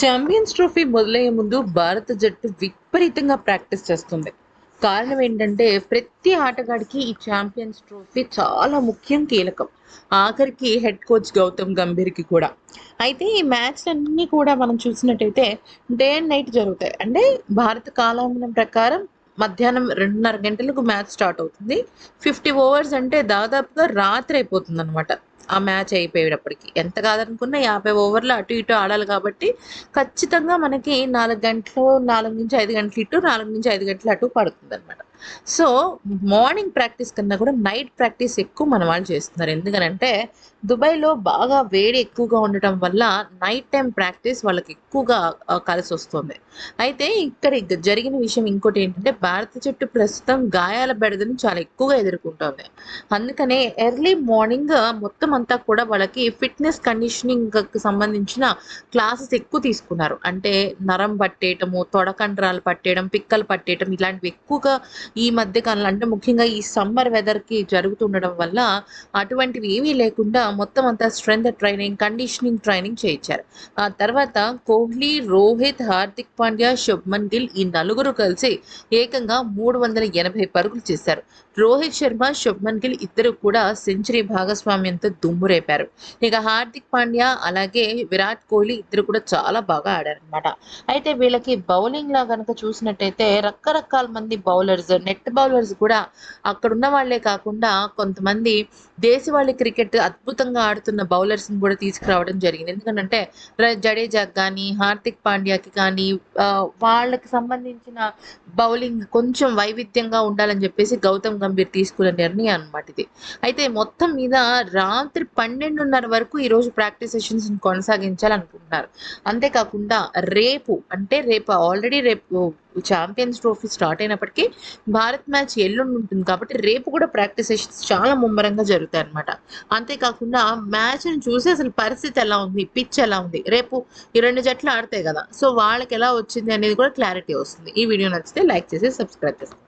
Champions trophy మొదలయ్యే ముందు భారత జట్టు విపరీతంగా ప్రాక్టీస్ చేస్తుంది. కారణం ఏంటంటే ప్రతి ఆటగాడికి ఈ ఛాంపియన్స్ ట్రోఫీ చాలా ముఖ్యం కీలకం. ఆఖరికి హెడ్ కోచ్ గౌతమ్ గంభీర్కి కూడా. అయితే ఈ మ్యాచ్ అన్నీ కూడా మనం చూసినట్టయితే డే అండ్ నైట్ జరుగుతాయి. అంటే భారత కాలమానం ప్రకారం మధ్యాహ్నం రెండున్నర గంటలకు మ్యాచ్ స్టార్ట్ అవుతుంది. ఫిఫ్టీ ఓవర్స్ అంటే దాదాపుగా రాత్రి అయిపోతుంది అనమాట ఆ మ్యాచ్ అయిపోయేటప్పటికి. ఎంత కాదనుకున్నా యాభై ఓవర్లు అటు ఇటు ఆడాలి కాబట్టి ఖచ్చితంగా మనకి నాలుగు గంటలు నాలుగు నుంచి ఐదు గంటలు ఇటు నాలుగు నుంచి ఐదు గంటలు అటు పడుతుంది అనమాట సో మార్నింగ్ ప్రాక్టీస్ కన్నా కూడా నైట్ ప్రాక్టీస్ ఎక్కువ మన వాళ్ళు చేస్తున్నారు. ఎందుకనంటే దుబాయ్లో బాగా వేడి ఎక్కువగా ఉండటం వల్ల నైట్ టైం ప్రాక్టీస్ వాళ్ళకి ఎక్కువగా కలిసి వస్తుంది. అయితే ఇక్కడ ఇక జరిగిన విషయం ఇంకోటి ఏంటంటే భారత జట్టు ప్రస్తుతం గాయాల బెడదను చాలా ఎక్కువగా ఎదుర్కొంటోంది. అందుకనే ఎర్లీ మార్నింగ్ మొత్తం అంతా కూడా వాళ్ళకి ఫిట్నెస్ కండిషనింగ్ సంబంధించిన క్లాసెస్ ఎక్కువ తీసుకున్నారు. అంటే నరం పట్టేయటము తొడకండ్రాలు పట్టేయడం పిక్కలు పట్టేయటం ఇలాంటివి ఎక్కువగా ఈ మధ్య కాలంలో అంటే ముఖ్యంగా ఈ సమ్మర్ వెదర్కి జరుగుతుండడం వల్ల అటువంటివి ఏమీ లేకుండా మొత్తం అంతా స్ట్రెంత్ ట్రైనింగ్ కండిషనింగ్ ట్రైనింగ్ చేయించారు. ఆ తర్వాత కోహ్లీ రోహిత్ హార్దిక్ పాండ్యా శుభ్మన్ గిల్ ఈ నలుగురు కలిసి ఏకంగా మూడు వందల ఎనభై పరుగులు చేశారు. రోహిత్ శర్మ శుభ్మన్ గిల్ ఇద్దరు కూడా సెంచరీ భాగస్వామ్యంతో దుమ్మురేపారు ఇక హార్దిక్ పాండ్యా అలాగే విరాట్ కోహ్లీ ఇద్దరు కూడా చాలా బాగా ఆడారనమాట అయితే వీళ్ళకి బౌలింగ్ లా కనుక చూసినట్టయితే రకరకాల మంది బౌలర్స్ నెట్ బౌలర్స్ కూడా అక్కడ ఉన్న వాళ్ళే కాకుండా కొంతమంది దేశవాళీ క్రికెట్ అద్భుతంగా ఆడుతున్న బౌలర్స్ని కూడా తీసుకురావడం జరిగింది. ఎందుకంటే జడేజాకి కానీ హార్దిక్ పాండ్యాకి కానీ వాళ్ళకి సంబంధించిన బౌలింగ్ కొంచెం వైవిధ్యంగా ఉండాలని చెప్పేసి గౌతమ్ గంభీర్ తీసుకున్న నిర్ణయం అనమాట ఇది. అయితే మొత్తం మీద రాత్రి పన్నెండున్నర వరకు ఈ రోజు ప్రాక్టీస్ సెషన్స్ కొనసాగించాలనుకుంటున్నారు. అంతేకాకుండా రేపు అంటే రేపు ఆల్రెడీ రేపు ఛాంపియన్స్ ట్రోఫీ స్టార్ట్ అయినప్పటికీ భారత్ మ్యాచ్ ఎల్లుండి ఉంటుంది కాబట్టి రేపు కూడా ప్రాక్టీస్ సెషన్స్ చాలా ముమ్మరంగా జరుగుతాయి అనమాట అంతేకాకుండా మ్యాచ్ని చూసి అసలు పరిస్థితి ఎలా ఉంది? పిచ్ ఎలా ఉంది? రేపు ఈ రెండు జట్లు ఆడతాయి కదా. సో వాళ్ళకి ఎలా వచ్చింది అనేది కూడా క్లారిటీ వస్తుంది. ఈ వీడియో నచ్చితే లైక్ చేసి సబ్స్క్రైబ్ చేస్తాం